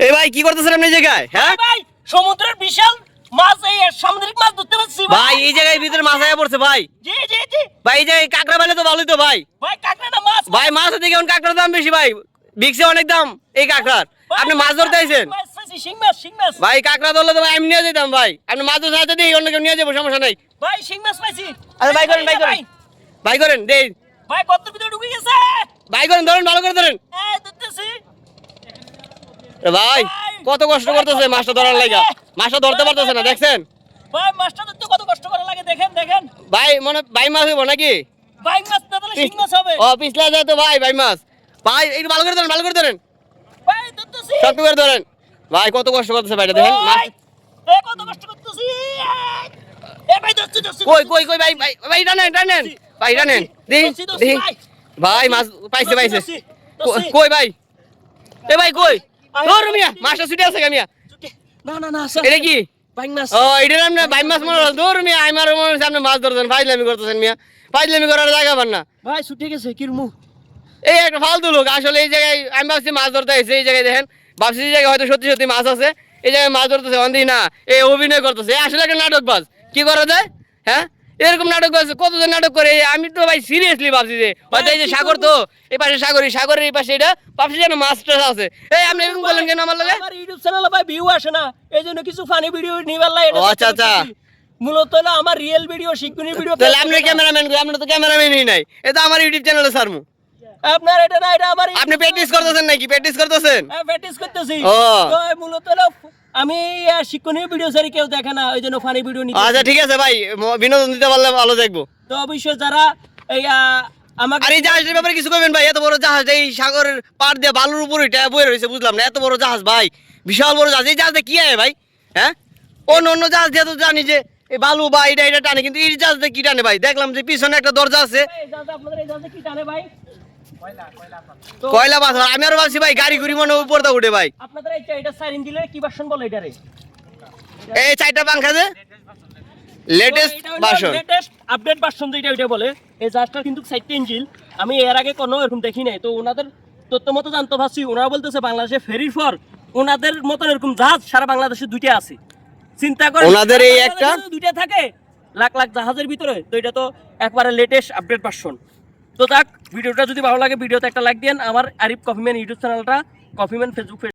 এই ভাই কি করতেছেন আপনি জায়গায়? হ্যাঁ? ভাই সমুদ্রের বিশাল মাছ এই সামুদ্রিক মাছ ধরতে পারছি ভাই। এই জায়গায় ভিতরে মাছ আয়া পড়ছে ভাই। জি জি জি। ভাই এই জায়গায় কাঁকড়া পেলে তো ভালোই তো ভাই। ভাই কাঁকড়া না মাছ ভাই। মাছ দেখে এখন কাঁকড়ার দাম বেশি ভাই। বিক্সে অনেক দাম এই কাঁকড়ার। আপনি মাছ ধরতে আইছেন? ভাই কাঁকড়া ধরলে তো ভাই আমি নিয়ে যেতাম ভাই। আপনি মাছ ধরতে দিই অন্য কেউ নিয়ে যাব সমস্যা নাই। ভাই শিং মাছ পাইছি। আরে ভাই করেন ভাই করেন। ভাই করেন দেই। ভাই কত ভিতরে ঢুকে গেছে? ভাই করেন ধরেন ভালো করে ধরেন। এ ভাই কত কষ্ট করতেছে মাছটা ধরার লাগা? মাছটা ধরতে পারতেছে না দেখছেন? ভাই মাছটা ধরতে কত কষ্ট করে লাগে দেখেন দেখেন। ভাই মনে ভাই মাছ হইব নাকি? ভাই মাছ না তাহলে শিং মাছ হবে। ও পিছলা যায় তো ভাই ভাই মাছ। ভাই একটু ভালো করে ধরেন ভালো করে ধরেন। ভাই ধরতেছি। শক্ত করে ধরেন। ভাই কত কষ্ট করতেছে ভাইটা দেখেন মাছ। ভাই, এ কত কষ্ট করতেছি। এ ভাই ধরছি ধরছি কই কই কই ভাই ভাই ভাই টানেন টানেন। ভাই টানেন। ধরছি, দেই ভাই। মাছ পাইছে পাইছে। কই ভাই? এ ভাই কই? ধর মিয়া মাছটা ছুটে আছে মিয়া। না না না এটা কি? মাছ। ও এটা নাম না ভাই মাছ হলো। ধর মিয়া আমি আর হচ্ছে আপনি মাছ ধরছেন ফাইজলামি করতেছেন মিয়া। ফাইজলামি করার জায়গা পান না। ভাই ছুটে গেছে কিরমু এই একটা ফালতু লোক আসলে এই জায়গায় আমি ভাবছি মাছ ধরতে এসে এই জায়গায় দেখেন। ভাবছি এই জায়গায় হয়তো সত্যি সত্যি মাছ আছে। এই জায়গায় মাছ ধরতেছে অন্ধি না এই অভিনয় করতেছে। আসলে একটা নাটক বাজ কি করা যায়? হ্যাঁ? এরকম নাটক বাজ কতজন নাটক করে? আমি তো ভাই সিরিয়াসলি ভাবছি যে হয়তো এই যে সাগর তো এই পাশে সাগর সাগরের এই পাশে এটা ভাবছি যেন মাছ টাছ আছে। এই আপনি এরকম বললেন কেন আমার লগে? আমার ইউটিউব চ্যানেলে ভাই ভিউ আসে না এই জন্য কিছু ফানি ভিডিও নিবার ও, আচ্ছা, আচ্ছা। মূলত হলো আমার রিয়েল ভিডিও শিক্ষণী ভিডিও তাহলে আপনি ক্যামেরাম্যান আমরা তো ক্যামেরাম্যানই নাই। এটা আমার ইউটিউব চ্যানেলে সারমু। আপনার এটা না এটা আমার আপনি প্র্যাকটিস করতেছেন নাকি? প্র্যাকটিস করতেছেন? হ্যাঁ প্র্যাকটিস করতেছি। ও। তো মূলত হলো আমি আহ, শিক্ষণী ভিডিও সারি কেউ দেখে না ওই জন্য ফানি ভিডিও আচ্ছা ঠিক আছে ভাই বিনোদন দিতে পারলে ভালো দেখব। তো অবশ্যই যারা এই আমাকে আর এই জাহাজের ব্যাপারে কিছু করবেন ভাই এত বড় জাহাজ এই সাগরের পার দিয়ে বালুর উপর এটা বয়ে রয়েছে বুঝলাম না এত বড় জাহাজ ভাই বিশাল বড় জাহাজ এই জাহাজে কি আয় ভাই? হ্যাঁ? অন্য অন্য জাহাজ দিয়ে তো জানি যে এই বালু বা এটা এটা টানে কিন্তু এই কি টানে ভাই? দেখলাম যে পিছনে একটা দরজা আছে। আপনাদের এই জাহাজে কি টানে ভাই? তো কয়লা পাথর আমি আরও ভাবছি ভাই গাড়ি ঘুরি মনে উপর দা উঠে ভাই। আপনাদের এই এটা সাইন দিলে কি ভার্সন বলে এটারে? এই চারটা পাঙ্খা যে? Latest version latest update version যেটা ওইটা বলে। এই জাহাজটার কিন্তু সাইডটা ইঞ্জিন আমি এর আগে কোনো এরকম দেখি নাই। তো ওনাদের তথ্য মতো জানতে পারছি ওনারা বলতেছে বাংলাদেশে ফেরির পর ওনাদের মতন এরকম জাহাজ সারা বাংলাদেশে দুইটা আছে। চিন্তা করে ওনাদের এই একটা- দুইটা থাকে লাখ লাখ জাহাজের ভিতরে। তো এটা তো একবারে লেটেস্ট আপডেট ভার্সন তো যাক ভিডিওটা যদি ভালো লাগে ভিডিওতে একটা লাইক দেন আমার আরিফ কফিম্যান ইউটিউব চ্যানেলটা কফিম্যান ফেসবুক